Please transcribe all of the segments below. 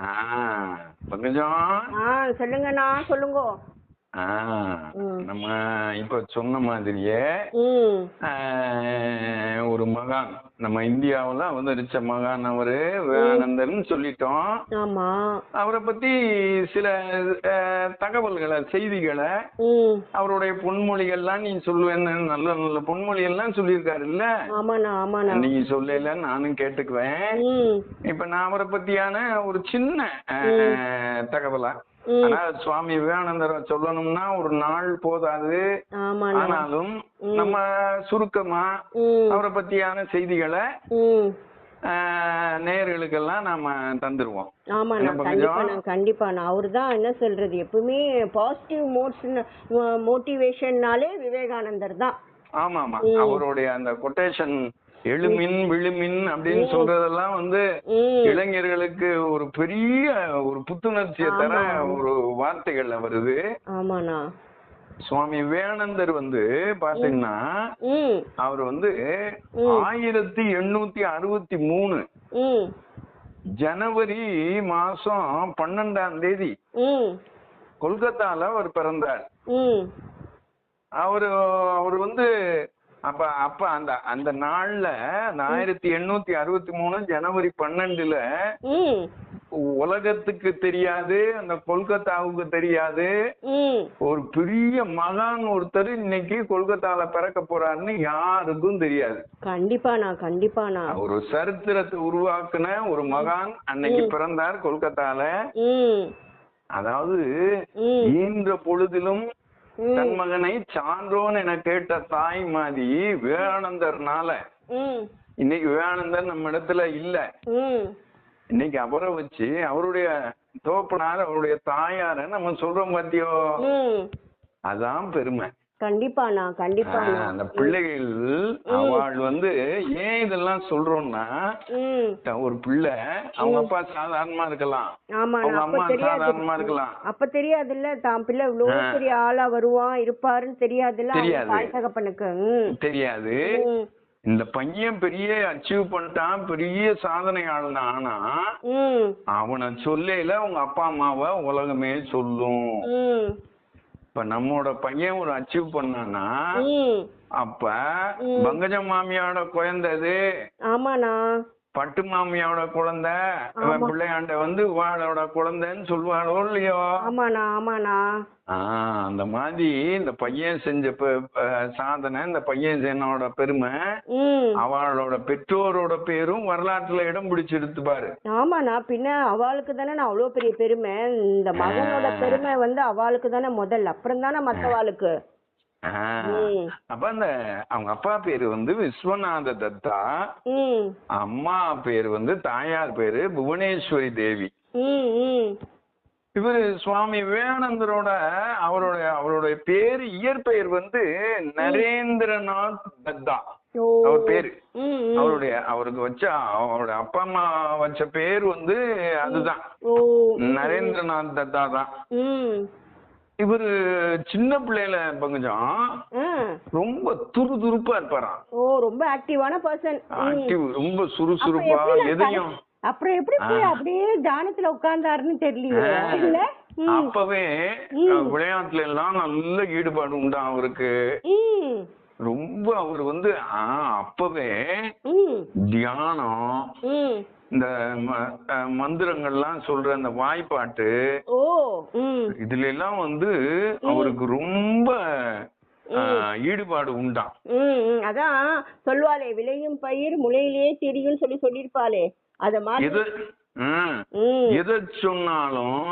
ஆ பங்கஜம் ஆ சொல்லுங்கண்ணா சொல்லுங்க. நம்ம இப்ப சொன்ன மாதிரியே ஒரு மகான். நம்ம இந்தியாவுல அவதரிச்ச மகான் அவரு விவேகானந்தர்னு சொல்லிட்டோம். அவரை பத்தி சில தகவல்களை செய்திகளை அவருடைய பொன்மொழிகள்லாம் நீ சொல்லுவேன்னு நல்ல நல்ல பொன்மொழிகள்லாம் சொல்லியிருக்காரு இல்ல நீங்க சொல்லல நானும் கேட்டுக்குவேன். இப்ப நான் அவரை பத்தியான ஒரு சின்ன தகவலா. ஆனா சுவாமி விவேகானந்தரை சொல்லணும்னா ஒரு நாள் போதாது. ஆனாலும் நம்ம சுருக்கமா அவரை பத்தியான செய்திகளை ம். அஹ், நேயர்களுக்கெல்லாம் நாம தந்துருவோம். ஆமாண்ணா என்ன பங்கஜம்? கண்டிப்பாண்ணா கண்டிப்பாண்ணா அவரு தான் என்ன சொல்றது? எப்பவுமே பாசிட்டிவ் மோட்ஸ் மோட்டிவேஷன்னாலே விவேகானந்தர் தான். ஆமா ஆமா அவருடைய அந்த கொட்டேஷன் எழுமின் விழுமின் அப்படின்னு சொல்றதெல்லாம் வந்து இளைஞர்களுக்கு ஒரு பெரிய ஒரு புத்துணர்ச்சியை தர ஒரு வார்த்தைகள்ல வருது. சுவாமி விவேகானந்தர் வந்து பாத்தீங்கன்னா அவர் வந்து ஆயிரத்தி எண்ணூத்தி அறுபத்தி மூணு ஜனவரி மாசம் பன்னெண்டாம் தேதி கொல்கத்தால அவர் பிறந்தார். அவரு அவர் வந்து அப்ப அப்ப அந்த அந்த நாள்ல ஆயிரத்தி எண்ணூத்தி அறுபத்தி மூணு ஜனவரி பன்னெண்டுல உலகத்துக்கு தெரியாது அந்த கொல்கத்தாவுக்கு தெரியாது. ஒரு பெரிய மகான் ஒருத்தர் இன்னைக்கு கொல்கத்தால பிறக்க போறாருன்னு யாருக்கும் தெரியாது. கண்டிப்பாண்ணா கண்டிப்பாண்ணா ஒரு சரித்திரத்தை உருவாக்குன ஒரு மகான் அன்னைக்கு பிறந்தார் கொல்கத்தால. அதாவது ஈன்ற பொழுதிலும். தன் மகனை சான்றோன் என கேட்ட தாய் மாதிரி விவேகானந்தர்னால இன்னைக்கு விவேகானந்தர் நம்ம இடத்துல இல்ல. இன்னைக்கு அவரை வச்சு அவருடைய தோப்பனார் அவருடைய தாயார நம்ம சொல்றோம் பாத்தியோ? அதான் பெருமை. கண்டிப்பாண்ணா கண்டிப்பாண்ணா ஆஹ், அந்த பிள்ளைகள் அவள் வந்து ஏன் இதெல்லாம் சொல்றோம்னா ஒரு பிள்ளை அவங்க அப்பா சாதாரணமா இருக்கலாம். அவங்க அம்மா தெரியாது. சாதாரணமா இருக்கலாம். அப்ப தெரியாதுல்ல தான் பிள்ளை இவ்வளவு பெரிய ஆளா வருவான் இருப்பாருன்னு தெரியாது. தாய் தகப்பனுக்கு. தெரியாது. இந்த பையன் பெரிய அச்சீவ் பண்ணிட்டான் பெரிய சாதனையாளன் ஆனா அவனை சொல்லையில உங்க அப்பா அம்மாவை உலகமே சொல்லும். இப்ப நம்மோட பையன் ஒரு அச்சீவ் பண்ணானா அப்ப பங்கஜ மாமியோட குழந்தை இது ஆமாண்ணா. பட்டு மாமியோட குழந்தை பிள்ளையாண்ட வந்து வாழோட குழந்தைன்னு சொல்லுவாளோ இல்லையோ? ஆமாண்ணா ஆமாண்ணா. ஆஹ் அந்த மாதிரி இந்த பையன் செஞ்ச சாதனை இந்த பையன் சென்னோட பெருமை அவளோட பெற்றோரோட பேரும் வரலாற்றுல இடம் பிடிச்சிருத்து பாரு. ஆமாண்ணா பின்ன அவளுக்கு தானே நான் அவ்வளோ பெரிய பெருமை. இந்த மகனோட பெருமை வந்து அவளுக்கு தானே முதல்ல அப்புறம் தானே மற்றவாளுக்கு ஆஹ். ம் அப்ப அந்த அவங்க அப்பா பேரு வந்து விஸ்வநாத தத்தா. அம்மா பேரு வந்து தாயார் பேரு புவனேஸ்வரி தேவி. இவரு சுவாமி விவேகானந்தரோட அவருடைய அவருடைய பேரு இயற்பெயர் வந்து நரேந்திரநாத் தத்தா. அவர் பேரு. அவருடைய அவருக்கு வச்ச அவருடைய அப்பா அம்மா வச்ச பேர் வந்து அதுதான். நரேந்திரநாத் தத்தா தான். இவரு சின்ன பிள்ளையில பங்கஜம். ரொம்ப துரு துருப்பா இருப்பாராம் ஓ ரொம்ப ஆக்டிவான பர்சன் ஆக்டிவ் ரொம்ப சுறுசுறுப்பா எதையும். அப்புறம் எப்படி போய் அப்படியே தியானத்துல உட்கார்ந்தாருன்னு தெரியலையே. இல்ல? ம். அப்பவே விளையாட்டுல எல்லாம் நல்ல ஈடுபாடு உண்டா அவருக்கு? ரொம்ப அவர் வந்து அப்பவே தியானம் இந்த மந்திரங்கள்லாம் சொல்ற அந்த வாய்ப்பாட்டு இதுல எல்லாம் வந்து அவருக்கு ரொம்ப ஈடுபாடு உண்டாம் அதான் சொல்லுவாளே விளையும் பயிர் முளையிலேயே தெரியும்னு சொல்லி சொல்லியிருப்பாளே. அத மாதிரி. எது சொன்னாலும்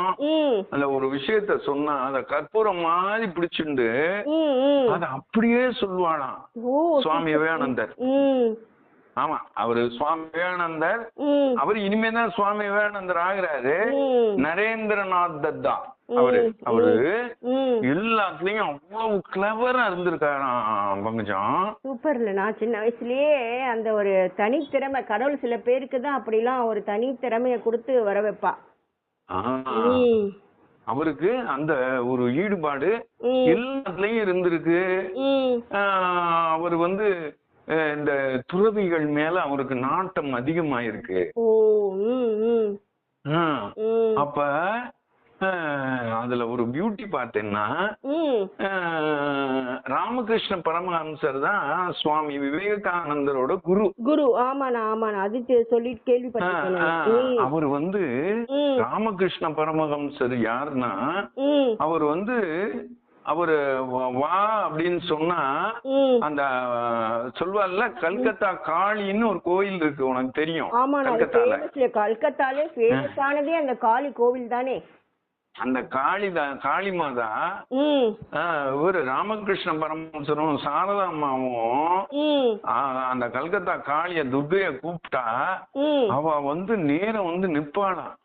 அந்த ஒரு விஷயத்த சொன்னா அத கற்பூரம் மாதிரி பிடிச்சிண்டு அத அப்படியே சொல்லுவாளாம் ஓ சுவாமி விவேகானந்தர். ஆமா அவரு சுவாமி விவேகானந்தர். அவர் இனிமேதான் சுவாமி விவேகானந்தர் ஆகுறாரு. நரேந்திரநாத் தத்தா அவரு. அவரு எல்லாத்துலயும் அவ்வளவு கிளவரா இருந்திருக்காராம் பங்கஜம்? சூப்பர்ல. நான் சின்ன வயசுலயே அந்த ஒரு தனித்திறமை கடவுள் சில பேருக்கு தான் அப்படிலாம் ஒரு தனித்திறமைய கொடுத்து வர வைப்பா. அவருக்கு அந்த ஒரு ஈடுபாடு எல்லாத்துலயும் இருந்திருக்கு. அவர் வந்து இந்த துறவிகள் மேல அவருக்கு நாட்டம் அதிகமாயிருக்கு. அப்ப அதுல ஒரு பியூட்டி பார்த்தேன்னா ராமகிருஷ்ண பரமஹம்சர் தான் சுவாமி விவேகானந்தரோட குரு. குரு ஆமாண்ணா ஆமாண்ணா. அது தெ- சொல்லி கேள்விப்பட்டிருக்கேன் நான். அஹ், ம். அவர் வந்து ராமகிருஷ்ண பரமஹம்சர் யாருன்னா அவர் வந்து அவரு வா- அப்படின்னு சொன்னா அந்த சொல்வார்ல கல்கத்தா காளின்னு ஒரு கோயில் இருக்கு உனக்கு தெரியும். கல்கத்தால. கல்கத்தாலே ஃபேமஸ் ஆனதே அந்த காளி கோவில் தானே. அந்த காளி தான் காளி மாதா ம். ஆஹ், இவரு ராமகிருஷ்ண பரமஹம்சரும் சாரதா அம்மாவும் அந்த கல்கத்தா காளிய துர்கைய கூப்பிட்டா அவ வந்து நேரம் வந்து நிப்பாளாம்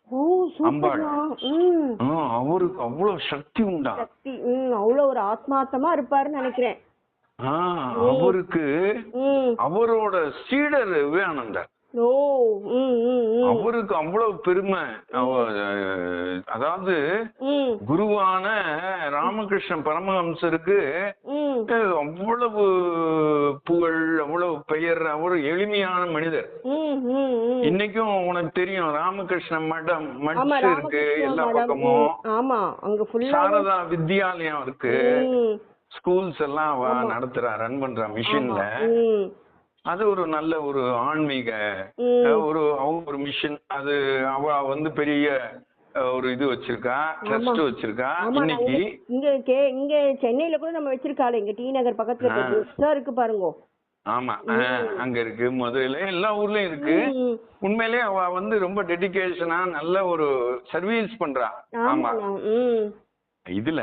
அவருக்கு அவ்வளவு சக்தி உண்டா? சக்தி ம் அவ்வளோ ஒரு ஆத்மார்த்தமா இருப்பாருன்னு நினைக்கிறேன். அவருக்கு அவரோட சீடர் விவேகானந்தர். அவருக்கு அவ்வளவு பெருமை. அதாவது குருவான ராமகிருஷ்ண பரமஹம்சருக்கு அவ்வளவு புகழ் அவ்வளவு பெயர் அவர் எளிமையான மனிதர். இன்னைக்கும் உனக்கு தெரியும் ராமகிருஷ்ண மடம் மட்ஸ் இருக்கு எல்லா பக்கமும். சாரதா வித்யாலயம் இருக்கு. ஸ்கூல்ஸ் எல்லாம் நடத்துறா ரன் பண்றா மிஷின்ல அது ஒரு நல்ல ஒரு ஆன்மீக ஒரு அவங்க ஒரு மிஷன் அது அவ வந்து பெரிய ஒரு இது வச்சிருக்கா ட்ரஸ்ட் வச்சிருக்கா. இன்னைக்கு இங்க- கே இங்க சென்னையில கூட நம்ம வச்சிருக்காளே இங்க டி நகர் பக்கத்துல பெருசா இருக்கு. பாருங்க. ஆமா அங்க இருக்கு மதுரையில எல்லா ஊர்லயும் இருக்கு. உண்மையிலேயே அவ வந்து ரொம்ப டெடிகேஷனா நல்ல ஒரு சர்வீஸ் பண்றா. ஆமா இதுல